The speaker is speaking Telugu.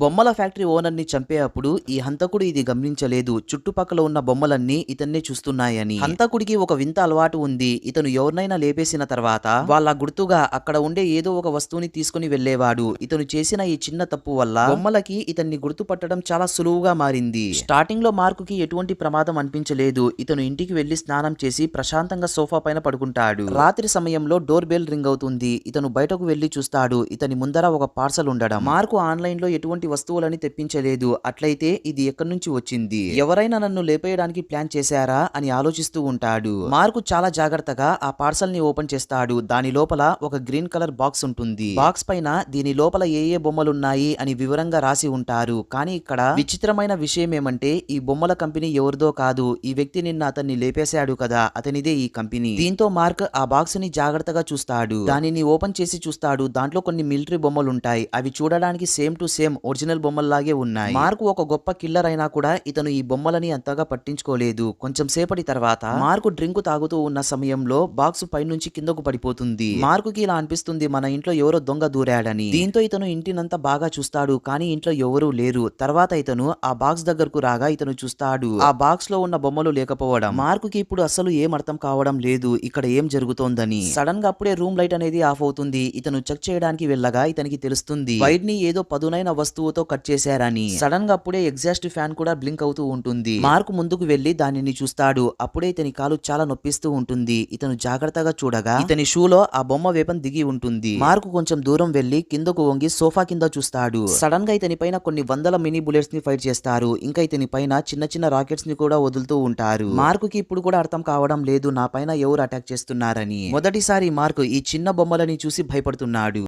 బొమ్మల ఫ్యాక్టరీ ఓనర్‌ని చంపేప్పుడు ఈ హంతకుడు ఇది గమనించలేదు. చుట్టుపక్కల ఉన్న బొమ్మలన్నీ ఇతన్నే చూస్తున్నాయని. హంతకుడికి ఒక వింత అలవాటు ఉంది. ఇతను ఎవరినైనా లేపేసిన తర్వాత వాళ్ళ గుర్తుగా అక్కడ ఉండే ఏదో ఒక వస్తువుని తీసుకొని వెళ్ళేవాడు. ఇతను చేసిన ఈ చిన్న తప్పు వల్ల బొమ్మలకి ఇతన్ని గుర్తుపట్టడం చాలా సులువుగా మారింది. స్టార్టింగ్లో మార్కుకి ఎటువంటి ప్రమాదం అనిపించలేదు. ఇతను ఇంటికి వెళ్ళి స్నానం చేసి ప్రశాంతంగా సోఫా పైన పడుకుంటాడు. రాత్రి సమయంలో డోర్ బెల్ రింగ్ అవుతుంది. ఇతను బయటకు వెళ్ళి చూస్తాడు. ఇతని ముందర ఒక పార్సల్ ఉండడం. మార్కు ఆన్‌లైన్‌లో ఎటువంటి వస్తువులని తెప్పించలేదు. అట్లయితే ఇది ఎక్కడి నుంచి వచ్చింది? ఎవరైనా నన్ను లేపేయడానికి ప్లాన్ చేశారా అని ఆలోచిస్తూ ఉంటాడు. మార్కు చాలా జాగ్రత్తగా ఆ పార్సల్ని ఓపెన్ చేస్తాడు. దాని లోపల ఒక గ్రీన్ కలర్ బాక్స్ ఉంటుంది. బాక్స్ పైన దీని లోపల ఏ ఏ బొమ్మలున్నాయి అని వివరంగా రాసి ఉంటారు. కానీ ఇక్కడ విచిత్రమైన విషయం ఏమంటే ఈ బొమ్మల కంపెనీ ఎవరిదో కాదు. ఈ వ్యక్తి నిన్న అతన్ని లేపేశాడు కదా అతనిదే ఈ కంపెనీ. దీంతో మార్క్ ఆ బాక్స్ని జాగ్రత్తగా చూస్తాడు. దానిని ఓపెన్ చేసి చూస్తాడు. దాంట్లో కొన్ని మిలిటరీ బొమ్మలుంటాయి. అవి చూడడానికి సేమ్ టు సేమ్ ఒరిజినల్ బొమ్మల్లాగే ఉన్నాయి. మార్కు ఒక గొప్ప కిల్లర్ అయినా కూడా ఇతను ఈ బొమ్మలని అంతగా పట్టించుకోలేదు. కొంచెం సేపటి తర్వాత మార్కు డ్రింక్ తాగుతూ ఉన్న సమయంలో బాక్స్ పైనుంచి కిందకు పడిపోతుంది. మార్కుకి ఇలా అనిపిస్తుంది మన ఇంట్లో ఎవరో దొంగ దూరాడని. దీంతో ఇతను ఇంటినంతా బాగా చూస్తాడు. కానీ ఇంట్లో ఎవరూ లేరు. తర్వాత ఇతను ఆ బాక్స్ దగ్గరకు రాగా ఇతను చూస్తాడు. ఆ బాక్స్లో ఉన్న బొమ్మలు లేకపోవడం. మార్కుకి ఇప్పుడు అసలు ఏం అర్థం కావడం లేదు. ఇక్కడ ఏం జరుగుతోందని. సడన్గా అప్పుడే రూమ్ లైట్ అనేది ఆఫ్ అవుతుంది. ఇతను చెక్ చేయడానికి వెళ్ళగా ఇతనికి తెలుస్తుంది వైర్ని ఏదో పదునైన వస్తువు వస్తువుతో కట్ చేశారని. సడన్గా అప్పుడే ఎగ్జాస్ట్ ఫ్యాన్ కూడా బ్లింక్ అవుతూ ఉంటుంది. మార్క్ ముందుకు వెళ్ళి దానిని చూస్తాడు. అప్పుడే ఇతని కాలు చాలా నొప్పిస్తూ ఉంటుంది. ఇతను జాగ్రత్తగా చూడగా ఇతని షూలో ఆ బొమ్మ వేపం దిగి ఉంటుంది. మార్కు కొంచెం దూరం వెళ్ళి కిందకు వంగి సోఫా కింద చూస్తాడు. సడన్గా ఇతని పైన కొన్ని వందల మినీ బుల్లెట్స్ని ఫైర్ చేస్తారు. ఇంకా ఇతని పైన చిన్న చిన్న రాకెట్స్ని కూడా వదులుతూ ఉంటారు. మార్కుకి ఇప్పుడు కూడా అర్థం కావడం లేదు నా పైన ఎవరు అటాక్ చేస్తున్నారని. మొదటిసారి మార్క్ ఈ చిన్న బొమ్మలని చూసి భయపడుతున్నాడు.